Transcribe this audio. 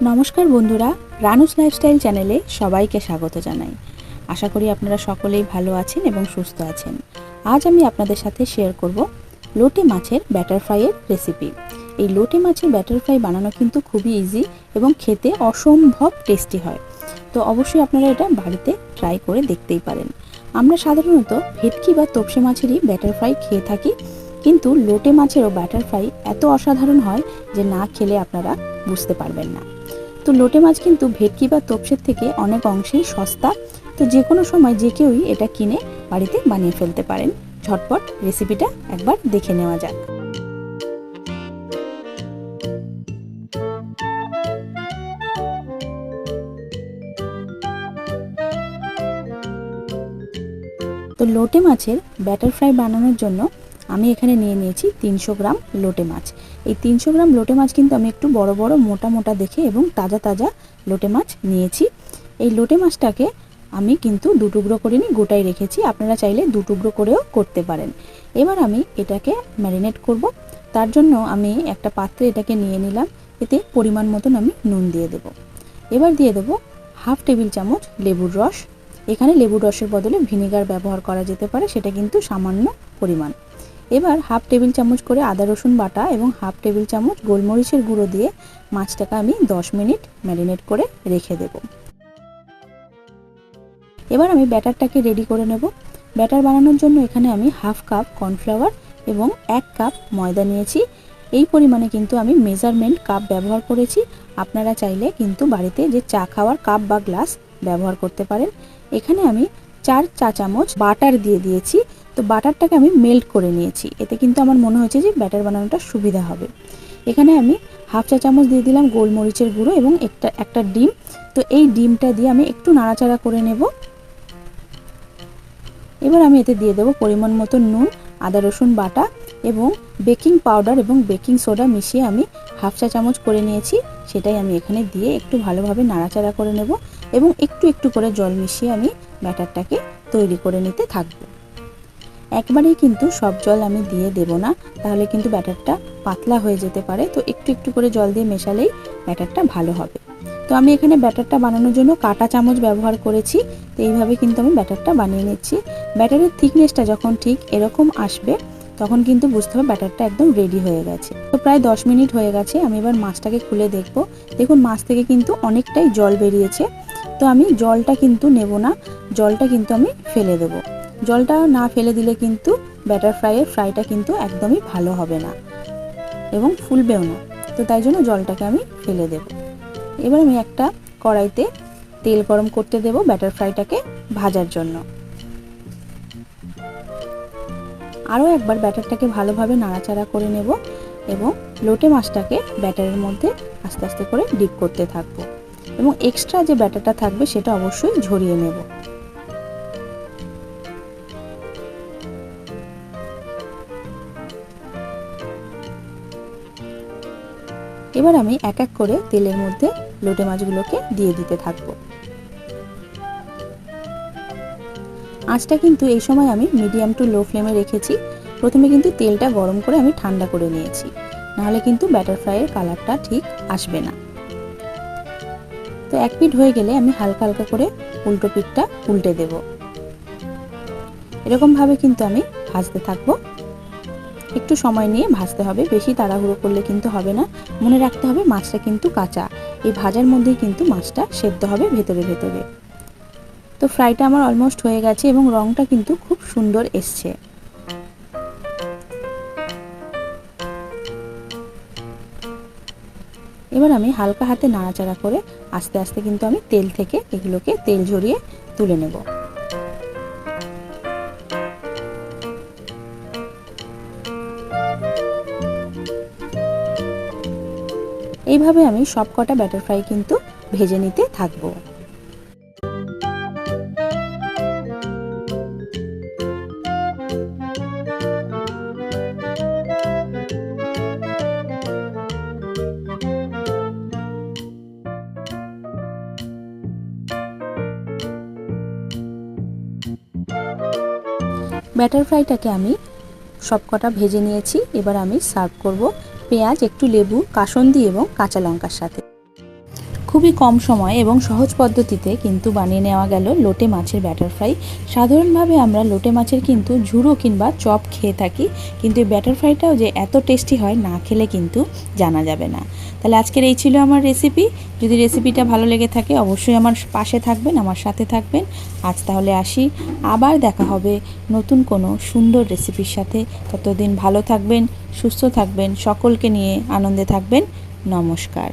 নমস্কার বন্ধুরা, রানুস লাইফস্টাইল চ্যানেলে সবাইকে স্বাগত জানাই। আশা করি আপনারা সকলেই ভালো আছেন এবং সুস্থ আছেন। আজ আমি আপনাদের সাথে শেয়ার করব লোটে মাছের ব্যাটার ফ্রাইয়ের রেসিপি এই লোটে মাছের ব্যাটার ফ্রাই বানানো কিন্তু খুবই ইজি এবং খেতে অসম্ভব টেস্টি হয়। তো অবশ্যই আপনারা এটা বাড়িতে ট্রাই করে দেখতেই পারেন। আমরা সাধারণত ভেটকি বা তোপসে মাছেরই ব্যাটার ফ্রাই খেয়ে থাকি, কিন্তু লোটে মাছেরও ব্যাটার ফ্রাই এত অসাধারণ হয় যে না খেলে আপনারা বুঝতে পারবেন না। তো লোটে মাছ কিন্তু ভেটকি বা তোপসের থেকে অনেক অংশেই সস্তা। তো যে কোনো সময় যে কেউই এটা কিনে বাড়িতে বানিয়ে ফেলতে পারেন। ঝটপট রেসিপিটা একবার দেখে নেওয়া যাক। তো লোটে মাছের ব্যাটার ফ্রাই বানানোর জন্য আমি এখানে নিয়ে নিয়েছি তিনশো গ্রাম লোটে মাছ। এই তিনশো গ্রাম লোটে মাছ কিন্তু আমি একটু বড় বড়, মোটা মোটা দেখে এবং তাজা তাজা লোটে মাছ নিয়েছি। এই লোটে মাছটাকে আমি কিন্তু দু টুকরো করে নিই গোটাই রেখেছি। আপনারা চাইলে দু টুকরো করেও করতে পারেন। এবার আমি এটাকে ম্যারিনেট করব। তার জন্য আমি একটা পাত্রে এটাকে নিয়ে নিলাম। এতে পরিমাণ মতন আমি নুন দিয়ে দেব। এবার দিয়ে দেব হাফ টেবিল চামচ লেবুর রস। এখানে লেবুর রসের বদলে ভিনেগার ব্যবহার করা যেতে পারে, সেটা কিন্তু সামান্য পরিমাণ। এবার হাফ টেবিল চামচ করে আদা রসুন বাটা এবং হাফ টেবিল চামচ গোলমরিচের গুঁড়ো দিয়ে মাছটাকে আমি 10 মিনিট ম্যারিনেট করে রেখে দেব। এবার আমি ব্যাটারটাকে রেডি করে নেব। ব্যাটার বানানোর জন্য এখানে আমি হাফ কাপ কর্নফ্লাওয়ার এবং এক কাপ ময়দা নিয়েছি। এই পরিমাণে কিন্তু আমি মেজারমেন্ট কাপ ব্যবহার করেছি। আপনারা চাইলে কিন্তু বাড়িতে যে চা খাওয়ার কাপ বা গ্লাস ব্যবহার করতে পারেন। এখানে আমি চার চা চামচ বাটার দিয়ে দিয়েছি। তো বাটারটাকে আমি মেল্ট করে নিয়েছি। এতে কিন্তু আমার মনে হয়েছে যে ব্যাটার বানানোটা সুবিধা হবে। এখানে আমি হাফ চা চামচ দিয়ে দিলাম গোলমরিচের গুঁড়ো এবং একটা একটা ডিম। তো এই ডিমটা দিয়ে আমি একটু নাড়াচাড়া করে নেব। এবার আমি এতে দিয়ে দেবো পরিমাণ মতো নুন, আদা, রসুন বাটা এবং বেকিং পাউডার এবং বেকিং সোডা মিশিয়ে আমি হাফ চা চামচ করে নিয়েছি। সেটাই আমি এখানে দিয়ে একটু ভালোভাবে নাড়াচাড়া করে নেব এবং একটু একটু করে জল মিশিয়ে আমি ব্যাটারটাকে তৈরি করে নিতে থাকব। একবারেই কিন্তু সব জল আমি দিয়ে দেব না, তাহলে কিন্তু ব্যাটারটা পাতলা হয়ে যেতে পারে। তো একটু একটু করে জল দিয়ে মেশালেই ব্যাটারটা ভালো হবে। তো আমি এখানে ব্যাটারটা বানানোর জন্য কাটা চামচ ব্যবহার করেছি, তো এইভাবে কিন্তু আমি ব্যাটারটা বানিয়ে নিচ্ছি। ব্যাটারের থিকনেসটা যখন ঠিক এরকম আসবে, তখন কিন্তু বুঝতে হবে ব্যাটারটা একদম রেডি হয়ে গেছে। তো প্রায় দশ মিনিট হয়ে গেছে, আমি এবার মাছটাকে খুলে দেখব। দেখুন, মাছ থেকে কিন্তু অনেকটাই জল বেরিয়েছে। তো আমি জলটা কিন্তু নেব না, জলটা কিন্তু আমি ফেলে দেবো। জলটা না ফেলে দিলে কিন্তু ব্যাটার ফ্রাইয়ের ফ্রাইটা কিন্তু একদমই ভালো হবে না এবং ফুলবেও না। তো তাই জন্য জলটাকে আমি ফেলে দেব। এবার আমি একটা কড়াইতে তেল গরম করতে দেব ব্যাটার ফ্রাইটাকে ভাজার জন্য। আরও একবার ব্যাটারটাকে ভালোভাবে নাড়াচাড়া করে নেব এবং লোটে মাছটাকে ব্যাটারের মধ্যে আস্তে আস্তে করে ডিপ করতে থাকব। এবং এক্সট্রা যে ব্যাটারটা থাকবে সেটা অবশ্যই ঝরিয়ে নেব। এবার আমি এক এক করে তেলের মধ্যে লোটে মাছগুলোকে দিয়ে দিতে থাকব। আঁচটা কিন্তু এই সময় আমি মিডিয়াম টু লো ফ্লেমে রেখেছি। প্রথমে কিন্তু তেলটা গরম করে আমি ঠান্ডা করে নিয়েছি। নাহলে কিন্তু ব্যাটার ফ্রাইয়ের কালারটা ঠিক আসবে না। তো এক পিঠ হয়ে গেলে আমি হালকা হালকা করে উল্টো পিঠটা উল্টে দেব। এরকমভাবে কিন্তু আমি ভাজতে থাকব। একটু সময় নিয়ে ভাজতে হবে। বেশি তাড়াহুড়ো করলে কিন্তু হবে না। মনে রাখতে হবে মাছটা কিন্তু কাঁচা। এই ভাজার মধ্যেই কিন্তু মাছটা সেদ্ধ হবে ভেতরে ভেতরে। তো ফ্রাইটা আমার অলমোস্ট হয়ে গেছে এবং রংটা কিন্তু খুব সুন্দর এসছে। এবার আমি হালকা হাতে নাড়াচাড়া করে আস্তে আস্তে কিন্তু আমি তেল থেকে এগুলোকে তেল ঝরিয়ে তুলে নেব। এইভাবে আমি সব কটা ব্যাটার ফ্রাই কিন্তু ভেজে নিতে থাকব। ব্যাটার ফ্রাইটাকে আমি সবকটা ভেজে নিয়েছি। এবার আমি সার্ভ করব পেঁয়াজ, একটু লেবু, কাসন্দি এবং কাঁচা লঙ্কার সাথে। খুবই কম সময় এবং সহজ পদ্ধতিতে কিন্তু বানিয়ে নেওয়া গেল লোটে মাছের ব্যাটার ফ্রাই সাধারণভাবে আমরা লোটে মাছের কিন্তু ঝুড়ো কিংবা চপ খেয়ে থাকি, কিন্তু এই ব্যাটার ফ্রাইটাও যে এত টেস্টি হয় না খেলে কিন্তু জানা যাবে না। তাহলে আজকের এই ছিল আমার রেসিপি যদি রেসিপিটা ভালো লেগে থাকে অবশ্যই আমার পাশে থাকবেন, আমার সাথে থাকবেন। আজ তাহলে আসি। আবার দেখা হবে নতুন কোনো সুন্দর রেসিপির সাথে। ততদিন ভালো থাকবেন, সুস্থ থাকবেন, সকলকে নিয়ে আনন্দে থাকবেন। নমস্কার।